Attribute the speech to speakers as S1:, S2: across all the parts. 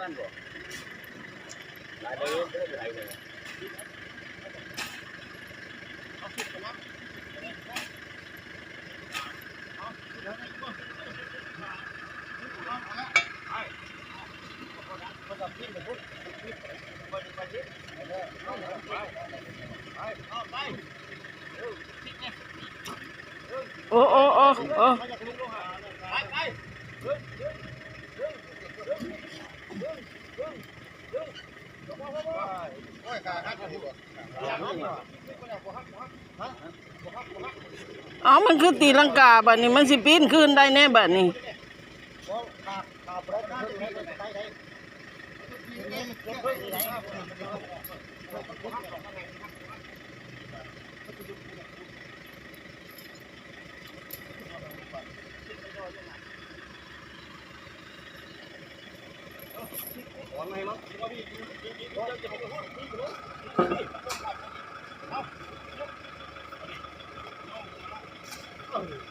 S1: นั่นบ่หลายเดือนเดือนไหลเลย
S2: โอ้โอ้โอ้โอ้ เอามันคือตีลังกาบัดนี้ มันสิปีนขึ้นได้แน่บัดนี้ โ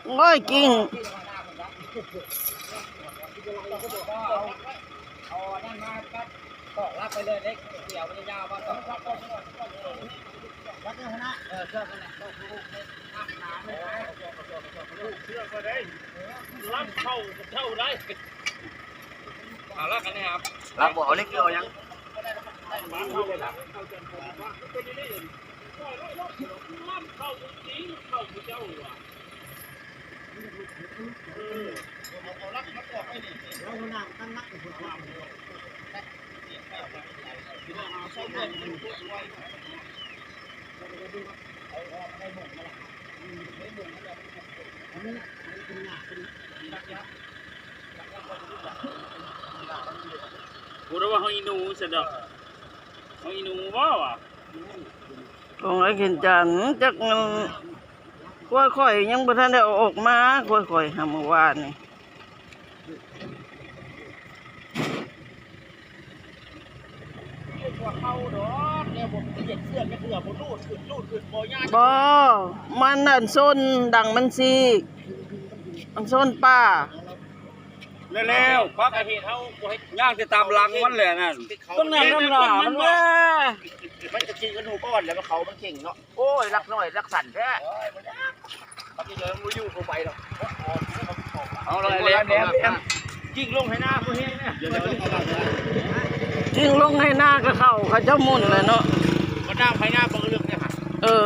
S2: อ้ยกิ้ง
S1: เอานั่นมาครับตอกรับไปเลยเล็กเดี๋ยวมันยาวมาตอกรับวัดเนี่ยนะเออเชื่อก็ได้
S3: รับเข้าเท่าได้ เอาละกันนะครับ
S1: รับบ่เอาเล็กเดียวยัง
S3: มาเข้า กูรู้ว่าเขาอินูเสร็จแล้วเขาอินูว่าวะ
S2: ของไอ้เข็นจันทร์จักมันค่อยๆยังบ่ทันได้เอาออกมาค่อยๆหาเมื่อวานนี่
S3: ตัวเข้าดอกเนี่ยผมเจ็บเสื้อไม่เถื่อผมรูดขึ้นรูดขึ้นบ่ยาก
S2: บ่มันนั่นส้นดังมันซีกมันส้นป้า
S3: เร็วๆพักอาทิตย์เขาย่างจะตามลังมันเลยนั่นต้องนั่งน้ำหนามันแม่
S1: มันจะกินกระดูกก้อนแล้วเขามันเก่งเนาะโอ้ยรักน้อยรักสั่นแท้ปฏิเสธมูยู่กูไปหรอก
S3: เอาเลย
S1: แล้ว
S3: เล็ก
S1: แล้ว
S3: จิ้งลงให้หน้าผู้เฮงเนี่ย
S2: ทิ้งลงให้หน้าก็เข้าเขาเจ้ามุ่นเลยเนาะ
S3: ก็นั่งให้หน้าเบิ่งเรื่องเนี่ยค่ะ
S2: เออ